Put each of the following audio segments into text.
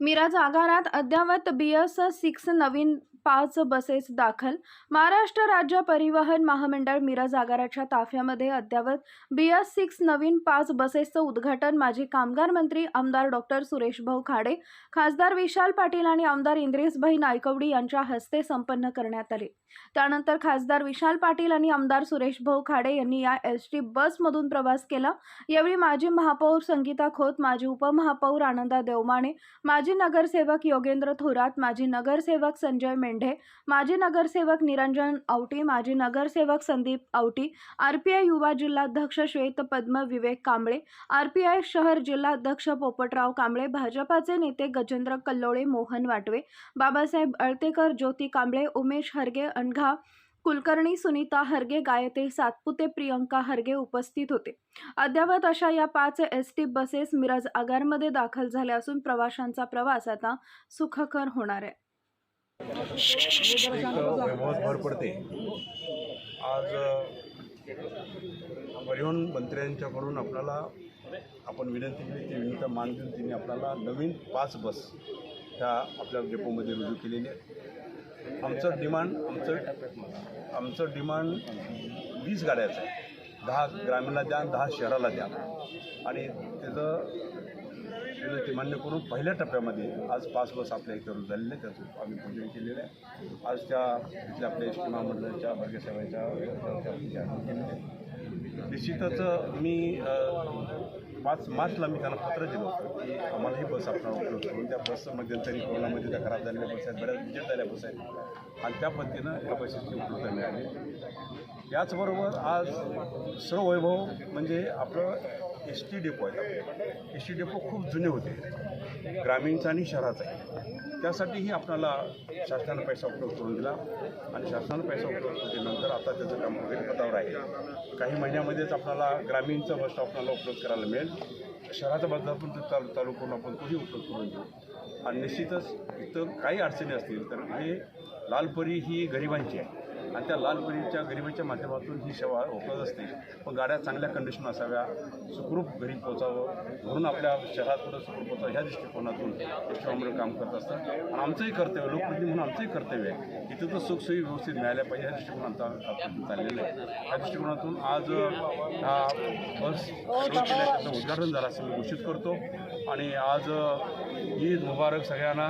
मिराज आगारात अद्ययावत बी S six नवीन पाच बसेस दाखल. महाराष्ट्र राज्य परिवहन महामंडळ मिरज आगाराच्या ताफ्यामध्ये अद्ययावत बी एस सिक्स नवीन पाच बसेसचं उद्घाटन माजी कामगार मंत्री आमदार डॉक्टर सुरेश भाऊ खाडे खासदार विशाल पाटील आणि आमदार इंद्रिसभाई नायकवडी यांच्या हस्ते संपन्न करण्यात आले. त्यानंतर खासदार विशाल पाटील आणि आमदार सुरेश भाऊ खाडे यांनी या एस टी बसमधून प्रवास केला. यावेळी माजी महापौर संगीता खोत माजी उपमहापौर आनंदा देवमाने माजी माजी नगरसेवक योगेंद्र थोरात माजी नगरसेवक संजय मेंढे माजी नगरसेवक निरंजन आवटी माजी नगरसेवक संदीप आवटी आरपीआय युवा जिल्हाध्यक्ष श्वेत पद्म विवेक कांबळे आरपीआय शहर जिल्हाध्यक्ष पोपटराव कांबळे भाजपाचे नेते गजेंद्र कल्लोळे मोहन वाटवे बाबासाहेब अळतेकर ज्योती कांबळे उमेश हरगे अनघा कुलकर्णी सुनीता हरगे गायते सातपुते प्रियंका हरगे उपस्थित होते. अद्यावत अशा या पाच एस टी बसेस मिरज आगारमध्ये दाखल झाल्या असून प्रवाशांचा प्रवास आता सुखकर होणार आहे. भर पडते. आज परिवहन मंत्र्यांच्याकडून आपल्याला आपण विनंती केली ती विनंती मान देऊन तिने आपल्याला नवीन पाच बस ह्या आपल्या डेपोमध्ये रुजू केलेली आहेत. आमचं डिमांड आमचं आमचं डिमांड वीस गाड्याचं आहे दहा ग्रामीणला द्या दहा शहराला द्या आणि त्याचं ते मान्य करून पहिल्या टप्प्यामध्ये आज पाच बस आपल्या इथं झालेले त्याचं आम्ही पूजन केलेलं आहे आज त्या इथल्या आपल्या एस टी महामंडळाच्या भाग्यसेवाच्या निश्चितच मी पाच मार्चला मी त्यांना पत्र दिलं होतं की आम्हाला ही बस आपण उपलब्ध करून त्या बसमध्ये तरी कोरोनामध्ये त्या खराब झालेल्या बस आहेत बऱ्याच विजेत झाल्या बस आहेत. आणि त्या पद्धतीनं या बसेसची उपलब्धता मिळाली. याचबरोबर आज सर्व वैभव म्हणजे आपलं एस टी डेपो आहे. एस टी डेपो खूप जुने होते. ग्रामीणचा आणि शहराचा आहे त्यासाठीही आपल्याला शासनानं पैसा उपलब्ध करून दिला. आणि शासनानं पैसा उपलब्ध केल्यानंतर आता त्याचं काम वगैरे पदावर आहे. काही महिन्यामध्येच आपल्याला ग्रामीणचं बस आपल्याला उपलब्ध करायला मिळेल. शहराचा बदला पण चालू चालू करून आपण तोही उपलब्ध करून देऊ. आणि निश्चितच इथं काही अडचणी असतील तर हे लालपरी ही गरिबांची आहे. आणि त्या लालपरीच्या गरिबीच्या माध्यमातून ही सेवा उपलब्ध असते. पण गाड्या चांगल्या कंडिशन असाव्या सुखरूप घरी पोचावं म्हणून आपल्या शहरात पुढं सुखरूप पोचावं ह्या दृष्टिकोनातून एसटीवामुळे काम करत असतात आणि आमचंही कर्तव्य लोकप्रतिनिधी म्हणून आमचंही कर्तव्य आहे इथं तर सुखसोयी व्यवस्थित मिळाल्या पाहिजे ह्या दृष्टिकोन आमचा चाललेलं आहे. त्या दृष्टिकोनातून आज हा बस त्याचं उद्घाटन झालं असं मी घोषित करतो. आणि आज ईद मुबारक सगळ्यांना.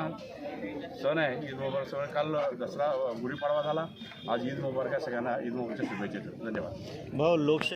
सण आहे ईद मुबारक सगळं. काल दसरा गुढीपाडवा झाला. आज ईद मुबारक सगळ्यांना. ईद मुबारकच्या शुभेच्छा धन्यवाद. भाऊ लोकशाही